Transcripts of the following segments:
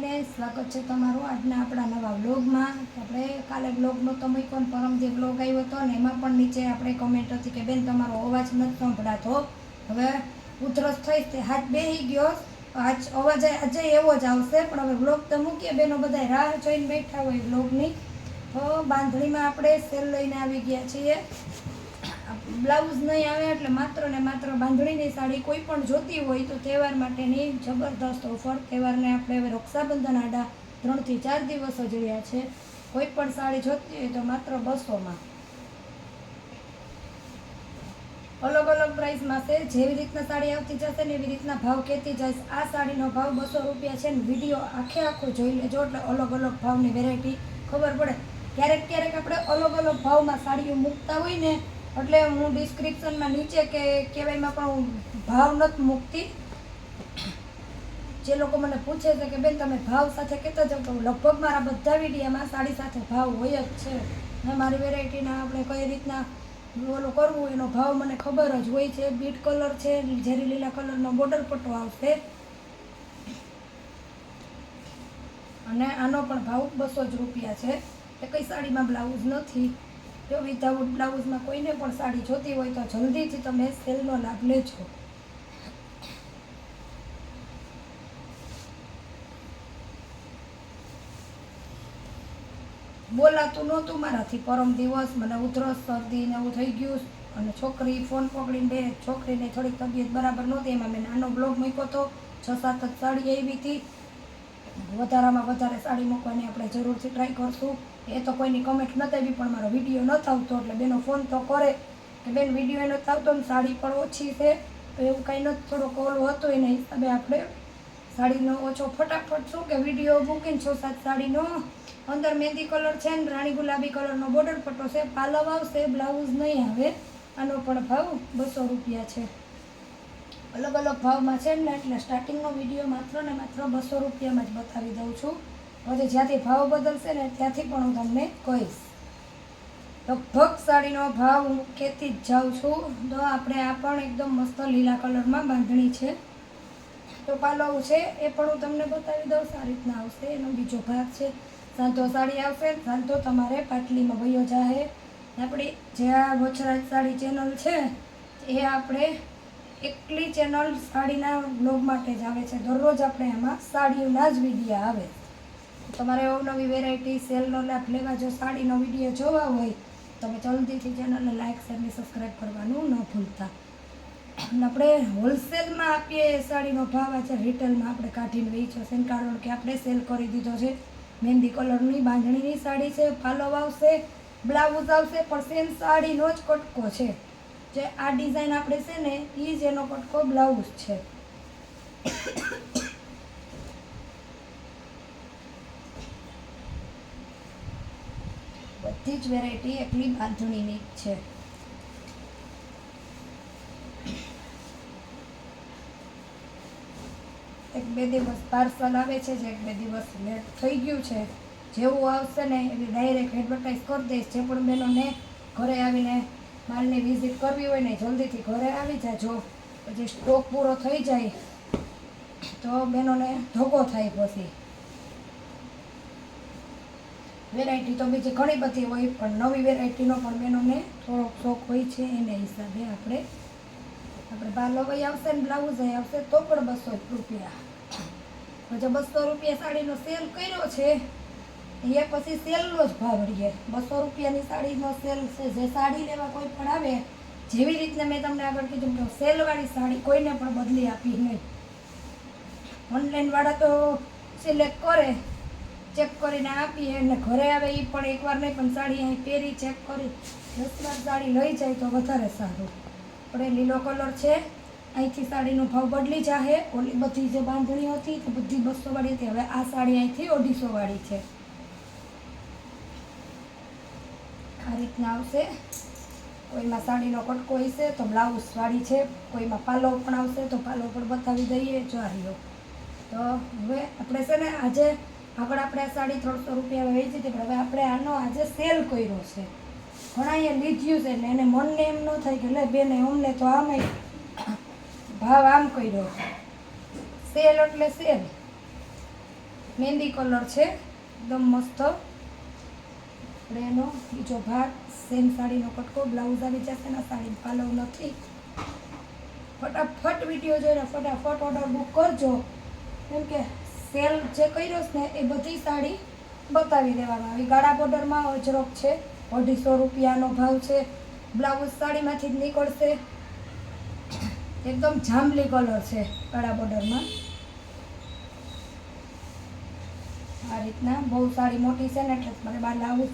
બધાને સ્વાગત છે તમારું આજના આપણા નવા વ્લોગમાં. આપણે કાલે વ્લોગ નહોતો મૂક્યો પરમ જે વ્લોગ આવ્યો હતો ને એમાં પણ નીચે આપણે કમેન્ટ હતી કે, બેન, તમારો અવાજ નથી સંભળાતો. હવે ઉધરસ થઈ તે હાથ બેહી ગયો. આજ અવાજ આજે એવો જ આવશે. પણ હવે વ્લોગ તો મૂકીએ. બેનો બધા રાહ જોઈને બેઠા હોય વ્લોગની. તો બાંધણીમાં આપણે સેલ લઈને આવી ગયા છીએ. બ્લાઉઝ નહીં આવે એટલે માત્ર ને માત્ર બાંધણીની સાડી કોઈ પણ જોતી હોય તો તહેવાર માટેની જબરદસ્ત ઓફર. તહેવારને આપણે હવે રક્ષાબંધન આડા ત્રણથી ચાર દિવસ જ રહ્યા છે. કોઈ પણ સાડી જોતી હોય તો માત્ર બસોમાં. અલગ અલગ પ્રાઇસમાં છે. જેવી રીતના સાડી આવતી જશે ને એવી રીતના ભાવ કહેતી જશે આ સાડીનો ભાવ બસો રૂપિયા છે ને વીડિયો આખે આખો જોઈ લેજો એટલે અલગ અલગ ભાવની વેરાયટી ખબર પડે. ક્યારેક ક્યારેક આપણે અલગ અલગ ભાવમાં સાડીઓ મૂકતા હોય ને એટલે હું ડિસ્ક્રિપ્શનમાં નીચે કે કહેવાયમાં પણ હું ભાવ નથી મૂકતી. જે લોકો મને પૂછે છે કે બેન, તમે ભાવ સાથે કહેતા જાવ તો લગભગ મારા બધા વિડીયામાં સાડી સાથે ભાવ હોય જ છે. ને મારી વેરાયટીના આપણે કઈ રીતના ઓલું કરવું એનો ભાવ મને ખબર જ હોય છે. બીટ કલર છે, ઝેરી લીલા કલરનો બોર્ડર પટ્ટો આવશે. અને આનો પણ ભાવ બસો જ રૂપિયા છે. એ કઈ સાડીમાં બ્લાઉઝ નથી. જો વિધાઉટ બ્લાઉઝમાં કોઈને પણ સાડી જોતી હોય તો જલ્દીથી તમે સેલનો લાભ લેજો. બોલાતું નહોતું મારાથી. પરમ દિવસ મને ઉધરસ, શરદી ને એવું થઈ ગયું અને છોકરી ફોન પકડીને બે, છોકરીને થોડીક તબિયત બરાબર નહોતી. એમાં મેં નાનો બ્લોગ મૂક્યો હતો છ સાત જ સાડી આવી હતી. વધારામાં વધારે સાડી મૂકવાની આપણે જરૂરથી ટ્રાય કરશું. એ તો કોઈની કમેન્ટ નથી આવી પણ મારો વીડિયો ન આવતો એટલે બેનો ફોન તો કરે. કે બેન વીડિયો એનો આવતો ને સાડી પણ ઓછી છે. તો એવું કાંઈ નથી, થોડો કોલ હતો એના હિસાબે આપણે સાડીનો ઓછો ફટાફટ શું કે વીડિયો મૂકીને છો સાત સાડીનો. અંદર મહેંદી કલર છે ને રાણી ગુલાબી કલરનો બોર્ડર પટ્ટો છે. પાલવ આવશે બ્લાઉઝ નહીં આવે. આનો પણ ભાવ બસો રૂપિયા છે. અલગ અલગ ભાવમાં છે ને, એટલે સ્ટાર્ટિંગનો વીડિયો માત્ર ને માત્ર બસો રૂપિયામાં જ બતાવી દઉં છું. પછી જ્યાંથી ભાવ બદલશે ને, ત્યાંથી પણ હું તમને કહીશ. લગભગ સાડીનો ભાવ હું કહેતી જ જાઉં છું. તો આપણે આ પણ એકદમ મસ્ત લીલા કલરમાં બાંધણી છે. તો પાલવ છે એ પણ હું તમને બતાવી દઉં. સારી રીતના આવશે, એનો બીજો ભાગ છે. સાંતો સાડી આવશે સાંતો તમારે પાટલીમાં વયો જાહે. આપણી જે આ વચરાજ સાડી ચેનલ છે, એ આપણે એકલી ચેનલ સાડીના બ્લોગ માટે જ આવે છે. દરરોજ આપણે એમાં સાડીઓના જ વિડીયા આવે. તમારે અવનવી વેરાયટી સેલનો લાભ લેવા જો સાડીનો વીડિયો જોવા હોય તમે જલ્દીથી ચેનલને લાઇક શેર ને સબસ્ક્રાઈબ કરવાનું ન ભૂલતા. આપણે હોલસેલમાં આપીએ સાડીનો ભાવ આજે રિટેલમાં આપણે કાઢીને વેચો છે. કારણ કે આપણે સેલ કરી દીધો છે. મહેંદી કલરની બાંધણીની સાડી છે પાલવ આવશે બ્લાઉઝ આવશે, પણ સેમ સાડીનો જ કટકો છે. જે આ ડિઝાઇન આપણે છે ને, એ જ એનો પટકો બ્લાઉઝ છે. બધી જ વેરાયટી એકલી બાંધણીની છે. એક બે દિવસ પાર્સલ આવે છે, જે એક બે દિવસ લેટ થઈ ગયું છે. જેવું આવશે ને, એવી ડાયરેક્ટ એડવર્ટાઈઝ કરી દઈશ. જે પણ બહેનોને ઘરે આવીને માલની વિઝિટ કરવી હોય ને જલ્દીથી ઘરે આવી જાજો. પછી સ્ટોક પૂરો થઈ જાય. તો બહેનોને ધોકો થાય પછી. વેરાયટી તો બીજી ઘણી બધી હોય, પણ નવી વેરાયટીનો પણ બહેનોને થોડોક શોખ હોય છે એને હિસાબે આપણે આપણે બાલોવાઈ આવશે ને બ્લાઉઝ આવશે તો પણ બસો રૂપિયા. પછી બસો રૂપિયા સાડીનો સેલ કર્યો છે. એ પછી સેલનો જ ભાવ રહીએ. બસો રૂપિયાની સાડીનો સેલ છે. જે સાડી લેવા કોઈ પણ આવે, જેવી રીતના મેં તમને આગળ કીધું કે સેલવાળી સાડી કોઈને પણ બદલી આપી નહીં ઓનલાઈનવાળા તો સિલેક્ટ કરે ચેક કરીને આપીએ અને ઘરે આવે એ પણ એકવાર નહીં, પણ સાડી અહીં પહેરી ચેક કરી. દસ વાર સાડી લઈ જાય તો વધારે સારું. આપણે લીલો કલર છે, અહીંથી સાડીનો ભાવ બદલી જાહે. ઓલી બધી જે બાંધણી હતી તો બધી બસો વાળી હતી. હવે આ સાડી અહીંથી અઢીસો વાળી છે. આ રીતના આવશે. કોઈમાં સાડીનો કટકો હશે તો બ્લાઉઝ સાડી છે, કોઈમાં પાલો પણ આવશે તો પાલો પણ બતાવી દઈએ જ્વારીઓ તો હવે આપણે છે ને આજે આગળ આપણે સાડી ત્રણસો રૂપિયા વેચી હતી, પણ હવે આપણે આનો આજે સેલ કર્યો છે. ઘણા અહીંયા લીધ્યું છે ને એને મનને એમ ન થાય કે લે બેને અમને તો આમે ભાવ આમ કર્યો. સેલ એટલે સેલ મહેંદી કલર છે, એકદમ મસ્ત. આપણે બીજો ભાગ, સેમ સાડીનો કટકો, બ્લાઉઝ આવી જશે ને સાડી પાલવ નથી. ફટાફટ વીડિયો જોઈને ફટાફટ ઓર્ડર બુક કરજો. કેમ કે સેલ જે કર્યો છે ને, એ બધી સાડી બતાવી દેવામાં આવી. ગાળા બોર્ડરમાં અજરોક છે, અઢીસો રૂપિયાનો ભાવ છે, બ્લાઉઝ સાડીમાંથી જ નીકળશે. એકદમ જાંબલી કલર છે ગાળા બોર્ડરમાં. આ રીતના બહુ સાડી મોટી છે ને, એટલે મારે બહાર બ્લાઉઝ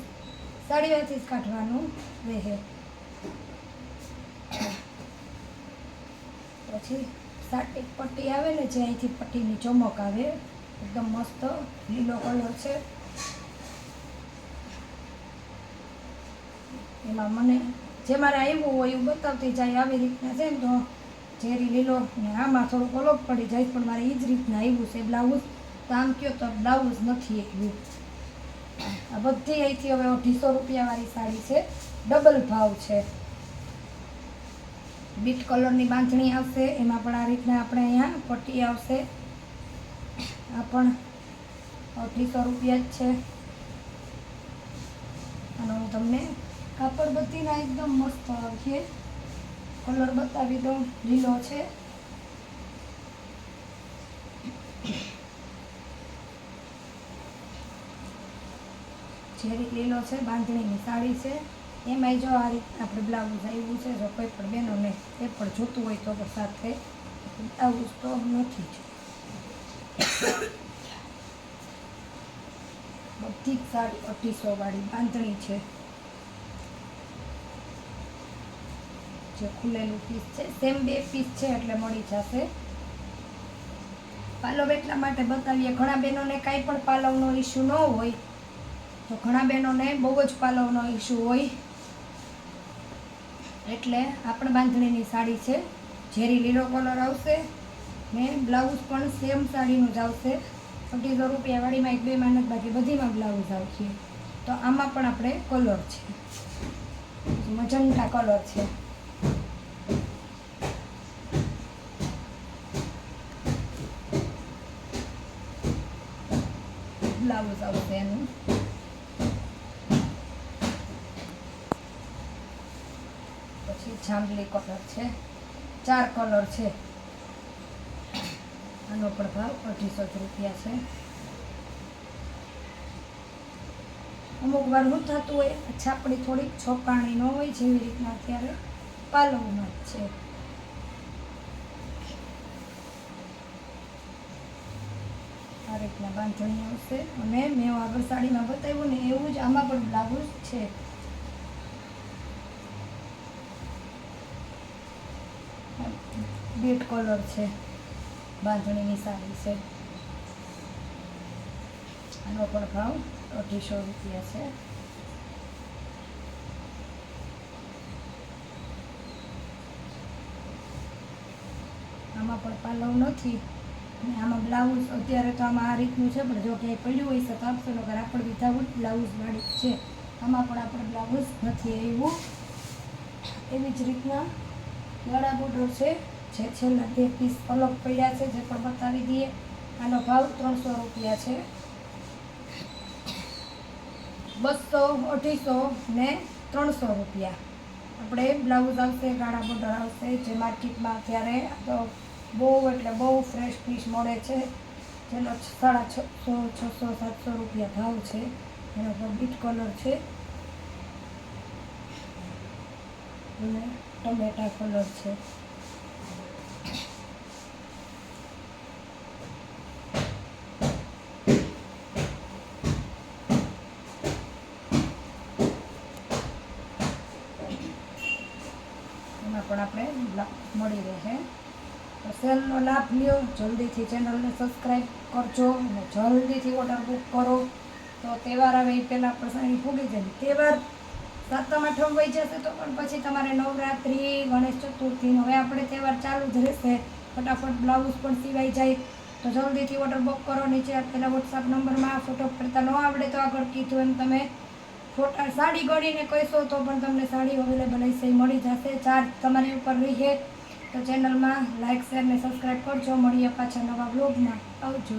સાડીમાંથી જ કાઢવાનું રહે. પછી સાટી પટ્ટી આવે ને જે અહીંથી પટ્ટીની ચમક આવે, એકદમ મસ્ત લીલો કલર છે. એમાં મને જે મારે આવ્યું હોય એવું બતાવતી જાય આવી રીતના છે ને તો ઝેરી લીલો ને આમાં થોડુંક અલગ પડી જાય પણ મારે એ જ રીતના આવ્યું છે બ્લાઉઝ. તો આમ કયો તો બ્લાઉઝ નથી આવ્યું આ બધી અહીંથી હવે અઢીસો રૂપિયાવાળી સાડી છે. ડબલ ભાવ છે. બીટ કલરની બાંધણી આવશે. એમાં પણ આ રીતના આપણે અહીંયા પટ્ટી આવશે. આ પણ અઢીસો રૂપિયા જ છે. અને હું તમને કાપડ બધીના એકદમ મસ્ત છે કલર બતાવી દઉં. લીલો છે. ઝેરી લીલો છે, બાંધણીની સાડી છે, એમાંય જો આ રીતના આપણે બ્લાઉઝ આવ્યું છે, જો કોઈ પણ બહેનોને એ પણ જોતું હોય તો સાથે બ્લાઉઝ તો નથી જ. બધી જ સાડી અઢીસો વાળી બાંધણી છે. જે ખુલેલું પીસ છે સેમ બે પીસ છે એટલે મળી જશે. પાલવ એટલા માટે બતાવીએ, ઘણા બહેનોને કાંઈ પણ પાલવનો ઇસ્યુ ન હોય. તો ઘણા બહેનોને બહુ જ પાલવનો ઇસ્યુ હોય. એટલે આપણે બાંધણીની સાડી છે, ઝેરી લીલો કલર આવશે ને બ્લાઉઝ પણ સેમ સાડીનું જ આવશે. અઢીસો રૂપિયાવાળીમાં એક બે માનત બાકી બધીમાં બ્લાઉઝ આવશે. તો આમાં પણ આપણે કલર છે. મજંટા કલર છે. બ્લાઉઝ આવશે એનું પછી જાંબલી કલર છે, ચાર કલર છે. આનો પણ ભાવ અઢીસો રૂપિયા છે. અમુક વાર શું થતું હોય છાપડી થોડીક છોપાણી ન હોય જેવી રીતના અત્યારે પાલવમાં જ છે. આ રીતના બાંધણી આવશે. અને મેં આગળ સાડીમાં બતાવ્યું ને એવું જ આમાં પણ બ્લાઉઝ છે. બીટ કલર છે. બાંધણીની સાડી છે. આનો પણ ભાવ અઢીસો રૂપિયા છે. આમાં પણ પાલવ નથી. આમાં બ્લાઉઝ, અત્યારે તો આમાં આ રીતનું છે, પણ જો ક્યાંય પડ્યું હોય તો આપશો, નકર આપણે વિધાઉટ બ્લાઉઝ વાળી છે. આમાં પણ આપણે બ્લાઉઝ નથી આવ્યું. એવી જ રીતના ગળા બોર્ડર છે. જે છેલ્લા બે પીસ અલગ પડ્યા છે, જે પણ બતાવી દઈએ. આનો ભાવ ત્રણસો રૂપિયા છે. બસો, અઢીસો ને ત્રણસો રૂપિયા. આપણે બ્લાઉઝ આવશે, ગાળા બોર્ડર આવશે, જે માર્કેટમાં અત્યારે તો બહુ એટલે બહુ ફ્રેશ પીસ મળે છે. જેનો સાડા છસો છસો, સાતસો રૂપિયા ભાવ છે. એનો બીટ કલર છે. અને ટમેટા કલર છે. પણ આપણે મળી રહે તો સેલનો લાભ લ્યો. જલ્દીથી ચેનલને સબસ્ક્રાઈબ કરજો અને જલ્દીથી ઓર્ડર બુક કરો. તો તહેવાર આવે એ પહેલાં પ્રસંગ ફૂગી જાય તહેવાર સાતમ આઠમ વહી જશે તો પણ પછી તમારે નવરાત્રિ, ગણેશ ચતુર્થીનો હવે આપણે તહેવાર ચાલુ જ રહેશે. ફટાફટ બ્લાઉઝ પણ સિવાય જાય. તો જલ્દીથી ઓર્ડર બુક કરો. નીચે આપેલા વોટ્સઅપ નંબરમાં ફોટો પડતા ન આવડે તો આગળ કીધું એમ તમે. ફોટા સાડી ગળીને કહીશો તો પણ તમને સાડી અવેલેબલ હશે, મળી જશે. ચાર્જ તમારી ઉપર રહીએ તો ચેનલમાં લાઇક શેર ને સબસ્ક્રાઈબ કરજો. મળીએ પાછા નવા બ્લોગમાં આવજો.